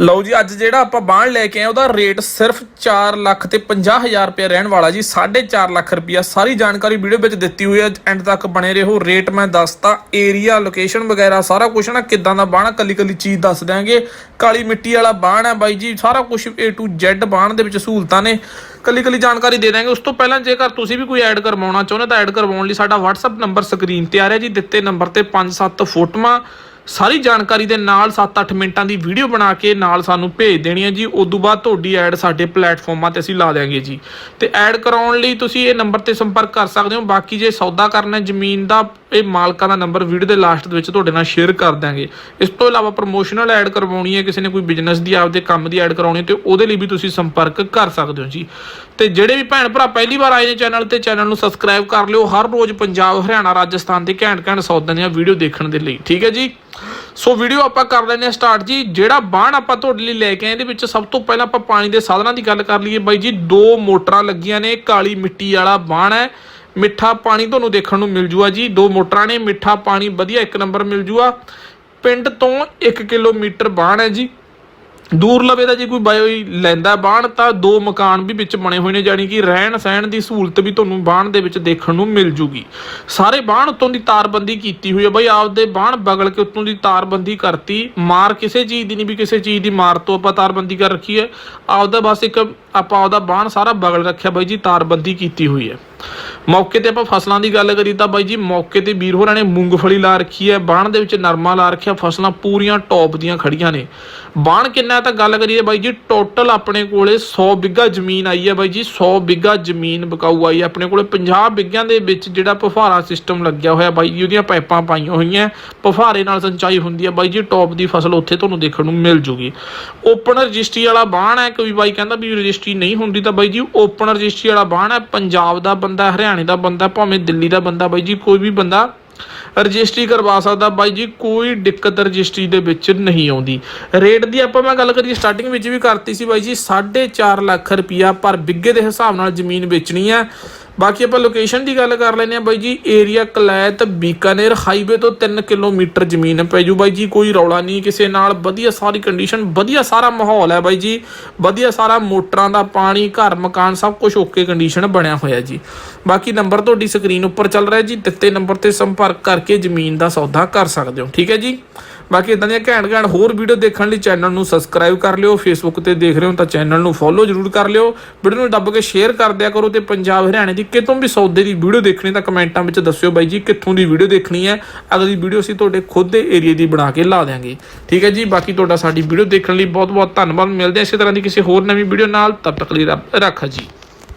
ਲਓ ਜੀ, ਅੱਜ ਜਿਹੜਾ ਆਪਾਂ ਬਾਣ ਲੈ ਕੇ ਆਏ, ਉਹਦਾ ਰੇਟ ਸਿਰਫ 4 ਲੱਖ ਤੇ 50000 ਰੁਪਏ ਰਹਿਣ ਵਾਲਾ ਜੀ 4.5 ਲੱਖ ਰੁਪਿਆ ਸਾਰੀ ਜਾਣਕਾਰੀ ਵੀਡੀਓ ਵਿੱਚ ਦਿੱਤੀ ਹੋਈ ਹੈ, ਐਂਡ ਤੱਕ ਬਣੇ ਰਹੋ। ਰੇਟ ਮੈਂ ਦੱਸਤਾ ਏਰੀਆ ਲੋਕੇਸ਼ਨ ਵਗੈਰਾ, ਸਾਰਾ ਕੁਝ ਨਾ, ਕਿੱਦਾਂ ਦਾ ਬਾਣ ਕੱਲੀ ਕੱਲੀ ਚੀਜ਼ ਦੱਸ ਦਿਆਂਗੇ। ਕਾਲੀ ਮਿੱਟੀ ਵਾਲਾ ਬਾਣ ਹੈ ਬਾਈ ਜੀ, ਸਾਰਾ ਕੁਝ A to Z ਬਾਣ ਦੇ ਵਿੱਚ ਸਹੂਲਤਾਂ ਨੇ। ਕੱਲੀ ਕੱਲੀ ਜਾਣਕਾਰੀ ਦੇ ਦਾਂਗੇ ਉਸ ਤੋਂ ਪਹਿਲਾਂ ਜੇਕਰ ਤੁਸੀਂ ਵੀ ਕੋਈ ਐਡ ਕਰਵਾਉਣਾ ਚਾਹੁੰਦੇ ਤਾਂ ਐਡ ਕਰਵਾਉਣ ਲਈ ਸਾਡਾ WhatsApp ਨੰਬਰ ਸਕਰੀਨ ਤੇ ਆ ਰਿਹਾ ਜੀ। ਦਿੱਤੇ ਨੰਬਰ ਤੇ 5-7 ਫੋਟੋਆਂ। ਸਾਰੀ ਜਾਣਕਾਰੀ ਦੇ ਨਾਲ 7-8 ਮਿੰਟਾਂ ਦੀ ਵੀਡੀਓ ਬਣਾ ਕੇ ਨਾਲ ਸਾਨੂੰ ਭੇਜ ਦੇਣੀ ਹੈ ਜੀ। ਉਸ ਤੋਂ ਬਾਅਦ ਤੁਹਾਡੀ ਐਡ ਸਾਡੇ ਪਲੇਟਫਾਰਮਾਂ ਤੇ ਅਸੀਂ ਲਾ ਦਿਆਂਗੇ ਜੀ। ਤੇ ਐਡ ਕਰਾਉਣ ਲਈ ਤੁਸੀਂ ਇਹ ਨੰਬਰ ਤੇ ਸੰਪਰਕ ਕਰ ਸਕਦੇ ਹੋ। ਬਾਕੀ ਜੇ ਸੌਦਾ ਕਰਨਾ ਜ਼ਮੀਨ ਦਾ, ਇਹ ਮਾਲਕਾਂ ਦਾ ਨੰਬਰ ਵੀਡੀਓ ਦੇ ਲਾਸਟ ਦੇ ਵਿੱਚ ਤੁਹਾਡੇ ਨਾਲ ਸ਼ੇਅਰ ਕਰ ਦਾਂਗੇ ਇਸ ਤੋਂ ਇਲਾਵਾ ਪ੍ਰੋਮੋਸ਼ਨਲ ਐਡ ਕਰਵਾਉਣੀ ਹੈ, ਕਿਸੇ ਨੇ ਕੋਈ ਬਿਜ਼ਨਸ ਦੀ, ਆਪਦੇ ਕੰਮ ਦੀ ਐਡ ਕਰਾਉਣੀ ਤੇ ਉਹਦੇ ਲਈ ਵੀ ਤੁਸੀਂ ਸੰਪਰਕ ਕਰ ਸਕਦੇ ਹੋ ਜੀ। ਤੇ ਜਿਹੜੇ ਵੀ ਭੈਣ ਭਰਾ ਪਹਿਲੀ ਵਾਰ ਆਏ ਨੇ ਚੈਨਲ ਤੇ, ਚੈਨਲ ਨੂੰ ਸਬਸਕ੍ਰਾਈਬ ਕਰ ਲਿਓ। ਹਰ ਰੋਜ਼ ਪੰਜਾਬ, ਹਰਿਆਣਾ, ਰਾਜਸਥਾਨ ਦੇ ਘੈਂਟ ਘੈਂਟ ਸੌਦਿਆਂ ਦੀਆਂ ਵੀਡੀਓ ਦੇਖਣ ਦੇ ਲਈ। ਠੀਕ ਹੈ ਜੀ? ਸੋ ਵੀਡੀਓ ਆਪਾਂ ਕਰ ਲੈਂਦੇ ਹਾਂ ਸਟਾਰਟ ਜੀ। ਜਿਹੜਾ ਬਾਣ ਆਪਾਂ ਤੁਹਾਡੇ ਲਈ ਲੈ ਕੇ ਆਏ, ਇਹਦੇ ਵਿੱਚ ਸਭ ਤੋਂ ਪਹਿਲਾਂ ਆਪਾਂ ਪਾਣੀ ਦੇ ਸਾਧਨਾਂ ਦੀ ਗੱਲ ਕਰ ਲਈਏ। ਬਾਈ ਜੀ, ਦੋ ਮੋਟਰਾਂ ਲੱਗੀਆਂ ਨੇ, ਕਾਲੀ ਮਿੱਟੀ ਵਾਲਾ ਬਾਣ ਹੈ। ਮਿੱਠਾ ਪਾਣੀ ਤੁਹਾਨੂੰ ਦੇਖਣ ਨੂੰ ਮਿਲ ਜੂਗਾ ਜੀ। ਦੋ ਮੋਟਰਾਂ ਨੇ, ਮਿੱਠਾ ਪਾਣੀ ਵਧੀਆ ਇੱਕ ਨੰਬਰ ਮਿਲ ਜੂਗਾ। ਪਿੰਡ ਤੋਂ 1 ਕਿਲੋਮੀਟਰ ਬਾਣ ਹੈ ਜੀ। ਦੂਰ ਲਵੇ ਦਾ ਜੇ ਕੋਈ ਬਾਈ ਲੈਂਦਾ ਬਾਣ, ਤਾਂ ਦੋ ਮਕਾਨ ਵੀ ਵਿੱਚ ਬਣੇ ਹੋਏ ਨੇ ਜਾਨੀ ਕਿ ਰਹਿਣ ਸਹਿਣ ਦੀ ਸਹੂਲਤ ਵੀ ਤੁਹਾਨੂੰ ਬਾਣ ਦੇ ਵਿੱਚ ਦੇਖਣ ਨੂੰ ਮਿਲ ਜੂਗੀ। ਸਾਰੇ ਬਾਣ ਉੱਤੋਂ ਦੀ ਤਾਰਬੰਦੀ ਕੀਤੀ ਹੋਈ ਹੈ ਬਈ, ਆਪਦੇ ਬਾਣ ਬਗਲ ਕੇ ਉੱਤੋਂ ਦੀ ਤਾਰਬੰਦੀ ਕਰਤੀ। ਮਾਰ ਕਿਸੇ ਚੀਜ਼ ਦੀ ਨਹੀਂ ਵੀ ਕਿਸੇ ਚੀਜ਼ ਦੀ ਮਾਰ ਤੋਂ ਆਪਾਂ ਤਾਰਬੰਦੀ ਕਰ ਰੱਖੀ ਹੈ। ਆਪਦਾ ਬਸ ਇੱਕ, ਆਪਾਂ ਆਪਦਾ ਬਾਣ ਸਾਰਾ ਬਗਲ ਰੱਖਿਆ ਬਾਈ ਜੀ, ਤਾਰਬੰਦੀ ਕੀਤੀ ਹੋਈ ਹੈ। ਮੌਕੇ ਤੇ ਆਪਾਂ ਫਸਲਾਂ ਦੀ ਗੱਲ ਕਰੀ ਤਾਂ ਬਾਈ ਜੀ, ਮੌਕੇ ਤੇ ਵੀਰ ਹੋਰਾਂ ਨੇ ਮੂੰਗਫਲੀ ਲਾ ਰੱਖੀ ਹੈ, ਬਾਣ ਦੇ ਵਿੱਚ ਨਰਮਾ ਲਾ ਰੱਖਿਆ, ਫਸਲਾਂ ਪੂਰੀਆਂ ਟੌਪ ਦੀਆਂ ਖੜੀਆਂ ਨੇ। ਬਾਣ ਕਿੰਨਾ ਤਾਂ ਗੱਲ ਕਰੀਏ ਬਾਈ ਜੀ ਟੋਟਲ ਆਪਣੇ ਕੋਲੇ 100 ਬਿੱਗਾ ਜ਼ਮੀਨ ਆਈ ਹੈ ਬਾਈ ਜੀ 100 ਬਿੱਗਾ ਜ਼ਮੀਨ ਬਕਾਊ ਆਈ ਹੈ। ਆਪਣੇ ਕੋਲੇ 50 ਬਿੱਗਿਆਂ ਦੇ ਵਿੱਚ ਜਿਹੜਾ ਪਫਾਰਾ ਸਿਸਟਮ ਲੱਗਿਆ ਹੋਇਆ ਬਾਈ ਜੀ, ਉਹਦੀਆਂ ਪਾਈਪਾਂ ਪਾਈਆਂ ਹੋਈਆਂ ਪਫਾਰੇ ਨਾਲ ਸਿੰਚਾਈ ਹੁੰਦੀ ਹੈ ਬਾਈ ਜੀ, ਟੌਪ ਦੀ ਫਸਲ ਉੱਥੇ ਤੁਹਾਨੂੰ ਦੇਖਣ ਨੂੰ ਮਿਲ ਜੂਗੀ। ਓਪਨ ਰਜਿਸਟਰੀ ਵਾਲਾ ਬਾਣ ਹੈ, ਕੋਈ ਬਾਈ ਕਹਿੰਦਾ ਵੀ ਰਜਿਸਟਰੀ ਨਹੀਂ ਹੁੰਦੀ ਤਾਂ ਬਾਈ ਜੀ ਓਪਨ ਰਜਿਸਟਰੀ ਵਾਲਾ ਬਾਣ ਹੈ, ਪੰਜਾਬ ਦਾ ਬੰਦਾ ਹਰਿਆਣਾ ਦਾ ਬੰਦਾ, ਭਾਵੇਂ ਦਿੱਲੀ ਦਾ ਬੰਦਾ ਬਾਈ ਜੀ, ਕੋਈ ਵੀ ਬੰਦਾ ਰਜਿਸਟਰੀ ਕਰਵਾ ਸਕਦਾ। ਬਾਈ ਜੀ, ਕੋਈ ਦਿੱਕਤ ਰਜਿਸਟਰੀ ਦੇ ਵਿੱਚ ਨਹੀਂ ਆਉਂਦੀ। ਰੇਟ ਦੀ ਆਪਾਂ ਮੈਂ ਗੱਲ ਕਰੀਏ ਸਟਾਰਟਿੰਗ ਵਿੱਚ ਵੀ ਕਰਤੀ ਸੀ ਬਾਈ ਜੀ 4.5 ਲੱਖ ਰੁਪਿਆ ਪਰ ਬਿੱਗੇ ਦੇ ਹਿਸਾਬ ਨਾਲ ਜ਼ਮੀਨ ਵੇਚਣੀ ਹੈ ਬਾਕੀ ਆਪਾਂ ਲੋਕੇਸ਼ਨ ਦੀ ਗੱਲ ਕਰ ਲੈਂਦੇ ਆ ਬਾਈ ਜੀ ਏਰੀਆ ਕਲੈਤ ਬੀਕਾਨੇਰ ਹਾਈਵੇ ਤੋਂ 3 ਕਿਲੋਮੀਟਰ ਜ਼ਮੀਨ ਪੈ ਜੂ ਬਾਈ ਜੀ, ਕੋਈ ਰੌਲਾ ਨਹੀਂ, ਕਿਸੇ ਨਾਲ ਵਧੀਆ ਸਾਰੀ ਕੰਡੀਸ਼ਨ ਵਧੀਆ ਸਾਰਾ ਮਾਹੌਲ ਹੈ ਬਾਈ ਜੀ, ਵਧੀਆ ਸਾਰਾ ਮੋਟਰਾਂ ਦਾ ਪਾਣੀ, ਘਰ ਮਕਾਨ ਸਭ ਕੁਝ ਓਕੇ ਕੰਡੀਸ਼ਨ ਬਣਿਆ ਹੋਇਆ ਜੀ। ਬਾਕੀ ਨੰਬਰ ਤੁਹਾਡੀ ਸਕਰੀਨ ਉੱਪਰ ਚੱਲ ਰਿਹਾ ਜੀ, ਦਿੱਤੇ ਨੰਬਰ ਤੇ ਸੰਪਰਕ ਕਰਕੇ ਜ਼ਮੀਨ ਦਾ ਸੌਦਾ ਕਰ ਸਕਦੇ ਹੋ, ਠੀਕ ਹੈ ਜੀ? ਬਾਕੀ ਇਦਾਂ ਦੀਆਂ ਘੈਂਟ ਘੈਂਟ ਹੋਰ ਵੀਡੀਓ ਦੇਖਣ ਲਈ ਚੈਨਲ ਨੂੰ ਸਬਸਕ੍ਰਾਈਬ ਕਰ ਲਿਓ ਫੇਸਬੁੱਕ ਤੇ ਦੇਖ ਰਹੇ ਹੋ ਤਾਂ ਚੈਨਲ ਨੂੰ ਫੋਲੋ ਜ਼ਰੂਰ ਕਰ ਲਿਓ ਵੀਡੀਓ ਨੂੰ ਦੱਬ ਕੇ ਸ਼ੇਅਰ ਕਰ ਦਿਆ ਕਰੋ ਤੇ ਪੰਜਾਬ ਹਰਿਆਣੇ ਦੀ ਕਿਤੋਂ ਵੀ ਸੌਦੇ ਦੀ ਵੀਡੀਓ ਦੇਖਣੀ, ਤਾਂ ਕਮੈਂਟਾਂ ਵਿੱਚ ਦੱਸਿਓ ਬਾਈ ਜੀ, ਕਿੱਥੋਂ ਦੀ ਵੀਡੀਓ ਦੇਖਣੀ ਹੈ। ਅਗਲੀ ਵੀਡੀਓ ਅਸੀਂ ਤੁਹਾਡੇ ਖੁਦ ਦੇ ਏਰੀਆ ਦੀ ਬਣਾ ਕੇ ਲਾ ਦਿਆਂਗੇ। ਠੀਕ ਹੈ ਜੀ, ਬਾਕੀ ਤੁਹਾਡਾ ਸਾਡੀ ਵੀਡੀਓ ਦੇਖਣ ਲਈ ਬਹੁਤ ਬਹੁਤ ਧੰਨਵਾਦ। ਮਿਲਦੇ ਹਾਂ ਇਸੇ ਤਰ੍ਹਾਂ ਦੀ ਕਿਸੇ ਹੋਰ ਨਵੀਂ ਵੀਡੀਓ ਨਾਲ। ਤਦ ਤੱਕ ਲਈ ਰੱਬ ਰੱਖਾ ਜੀ।